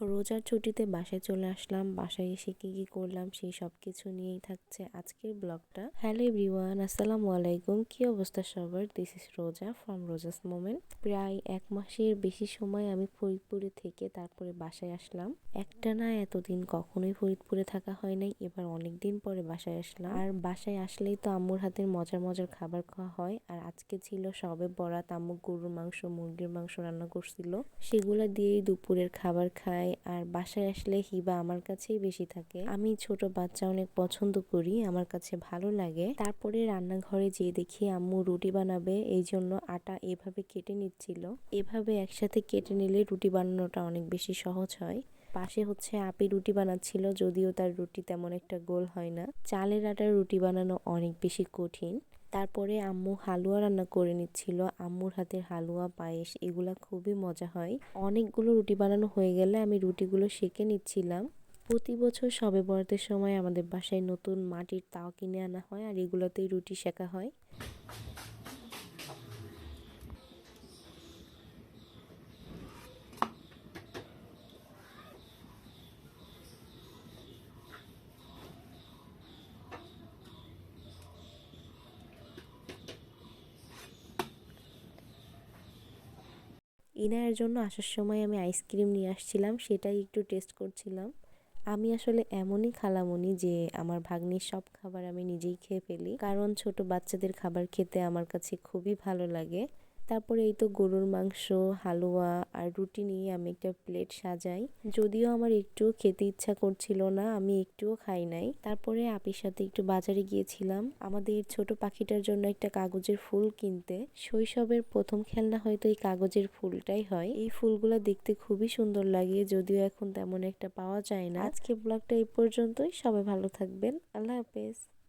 রোজার ছুটিতে বাসায় চলে আসলাম। বাসায় এসে কি কি করলাম সেই সব কিছু নিয়েই থাকছে আজকের ব্লগটা। হ্যালো এভরিওয়ান, আসসালামু আলাইকুম। কি অবস্থা সবার? দিস ইস রোজা ফ্রম রোজাস মোমেন্ট প্রায় এক মাসের বেশি সময় আমি ফরিদপুরে থেকে তারপরে বাসায় আসলাম। একটা না এতদিন কখনোই ফরিদপুরে থাকা হয় নাই, এবার অনেক দিন পরে বাসায় আসলাম। আর বাসায় আসলেই তো আম্মুর হাতের মজার মজার খাবার খাওয়া হয়। আর আজকে ছিল সবে বরাত, আম্মু গরুর মাংস, মুরগির মাংস রান্না করছিল। সেগুলো দিয়েই দুপুরের খাবার খাই। আর বাসায় আসলে হিবা আমার কাছেই বেশি থাকে। আমি ছোট বাচ্চা অনেক পছন্দ করি, আমার কাছে ভালো লাগে। তারপরে রান্নাঘরে যেয়ে দেখি আম্মু রুটি বানাবে এই জন্য আটা এভাবে কেটে নিচ্ছিল। এভাবে একসাথে কেটে নিলে রুটি বানানোটা অনেক বেশি সহজ হয়। পাশে হচ্ছে আপি রুটি বানাচ্ছিল, যদিও তার রুটি তেমন একটা গোল হয় না। চালের আটার রুটি বানানো অনেক বেশি কঠিন। তারপরে আম্মু হালুয়া রান্না করে নিচ্ছিল। আম্মুর হাতের হালুয়া, পায়েস, এগুলা খুবই মজা হয়। অনেকগুলো রুটি বানানো হয়ে গেলে আমি রুটিগুলো সেঁকে নিচ্ছিলাম। প্রতি বছর সবে বরাতের সময় আমাদের বাসায় নতুন মাটির তাও কিনে আনা হয় আর এগুলোতেই রুটি শেখা হয়। ইনায়ের জন্য আসার সময় আমি আইসক্রিম নিয়ে আসছিলাম, সেটাই একটু টেস্ট করছিলাম। আমি আসলে এমনই খালামনি যে আমার ভাগ্নির সব খাবার আমি নিজেই খেয়ে ফেলি। কারণ ছোট বাচ্চাদের খাবার খেতে আমার কাছে খুবই ভালো লাগে। তারপরে এই তো গরুর মাংস, হালুয়া আর রুটি নিয়ে আমি একটা প্লেট সাজাই। যদিও আমার একটু খেতে ইচ্ছা করছিল না, আমি একটুও খাই নাই। তারপরে আপির সাথে একটু বাজারে গিয়েছিলাম। আমাদের ছোট পাখিটার জন্য একটা কাগজের ফুল কিনতে। শৈশবের প্রথম খেলনা হয়তো এই কাগজের ফুলটাই হয়। এই ফুলগুলো দেখতে খুবই সুন্দর লাগে, যদিও এখন তেমন একটা পাওয়া যায় না। আজকে ব্লগটা এই পর্যন্তই। সবাই ভালো থাকবেন। আল্লাহ হাফেজ।